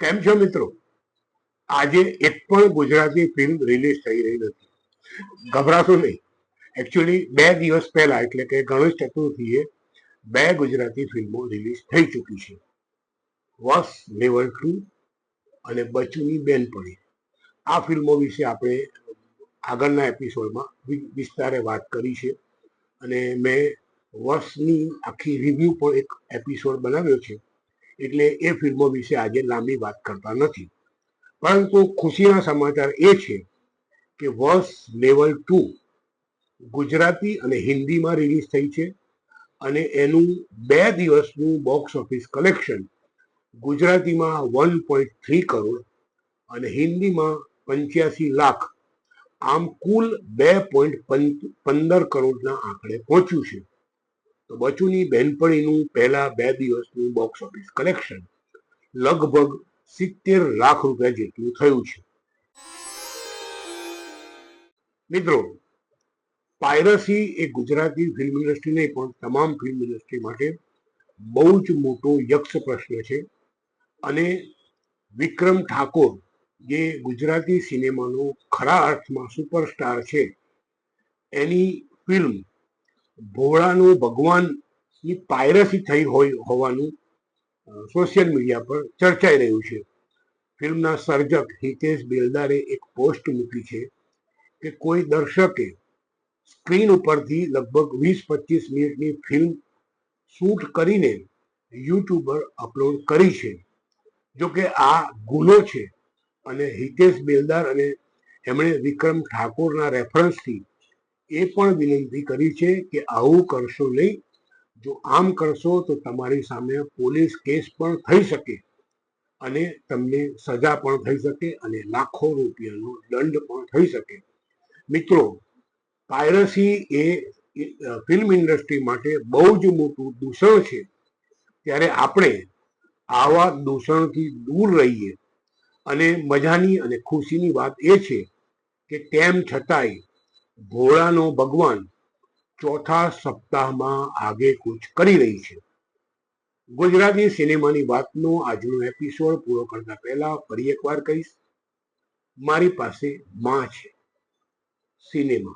કેમ છો મિત્રો? આજે એક પણ ગુજરાતી ફિલ્મ રિલીઝ થઈ રહી નથી. ગભરાશો નહીં. એકચ્યુઅલી બે દિવસ પહેલા, એટલે કે ગણેશ ચતુર્થીએ, બે ગુજરાતી ફિલ્મો રિલીઝ થઈ ચૂકી છે. વસ લેવલ ટુ અને બચુની બેનપણી. આ ફિલ્મો વિશે આપણે આગળના એપિસોડમાં વિસ્તારે વાત કરી છે અને મેં વર્ષની આખી રિવ્યૂ પણ એક એપિસોડ બનાવ્યો છે. એટલે એ ફિલ્મો વિશે આજે લાંબી વાત કરતા નથી. પરંતુ ખુશીના સમાચાર એ છે કે વર્ષ લેવલ ટુ ગુજરાતી અને હિન્દીમાં રિલીઝ થઈ છે અને એનું બે દિવસનું બોક્સ ઓફિસ કલેક્શન ગુજરાતીમાં વન પોઈન્ટ થ્રી કરોડ અને હિન્દીમાં પંચ્યાસી લાખ આમ કુલ બે પોઈન્ટ પંદર કરોડના આંકડે પહોંચ્યું છે. તો બચુની બહેનપણીનું પહેલા બે દિવસનું બોક્સ ઓફિસ કલેક્શન લગભગ સિત્તેર લાખ રૂપિયા જેટલું થયું છે. મિત્રો, પાયરસી એ ગુજરાતી ફિલ્મ ઇન્ડસ્ટ્રી નહીં, પણ તમામ ફિલ્મ ઇન્ડસ્ટ્રી માટે બહુ જ મોટો યક્ષ પ્રશ્ન છે. અને વિક્રમ ઠાકોર, જે ગુજરાતી સિનેમાનો ખરા અર્થમાં સુપરસ્ટાર છે, એની ફિલ્મ ભોળાનો ભગવાનની પાયરસી થઈ હોય હોવાનું સોશિયલ મીડિયા પર ચર્ચાઈ રહ્યું છે. ફિલ્મના સર્જક હિતેશ બેલદારે એક પોસ્ટ મૂકી છે કે કોઈ દર્શકે સ્ક્રીન ઉપરથી લગભગ વીસ પચીસ મિનિટની ફિલ્મ શૂટ કરીને યુટ્યુબર અપલોડ કરી છે. જો કે આ ગુનો છે અને હિતેશ બેલદાર અને એમણે વિક્રમ ઠાકોરના રેફરન્સથી એ પણ વિનંતી કરી છે કે આવું કરશો નહીં. જો આમ કરશો તો તમારી સામે પોલીસ કેસ પણ થઈ શકે અને તમને સજા પણ થઈ શકે અને લાખો રૂપિયાનો દંડ પણ થઈ શકે. મિત્રો, પાયરસી એ ફિલ્મ ઇન્ડસ્ટ્રી માટે બહુ જ મોટું દૂષણ છે. ત્યારે આપણે આવા દૂષણથી દૂર રહીએ અને મજાની અને ખુશીની વાત એ છે કે તેમ છતાંય ભોળાનો ભગવાન ચોથા સપ્તાહમાં આગે કૂચ કરી રહી છે. ગુજરાતી સિનેમાની વાતનો આજનો એપિસોડ પૂરો કરતા પહેલા ફરી એકવાર કહીશ. મારી પાસે માં છે સિનેમા.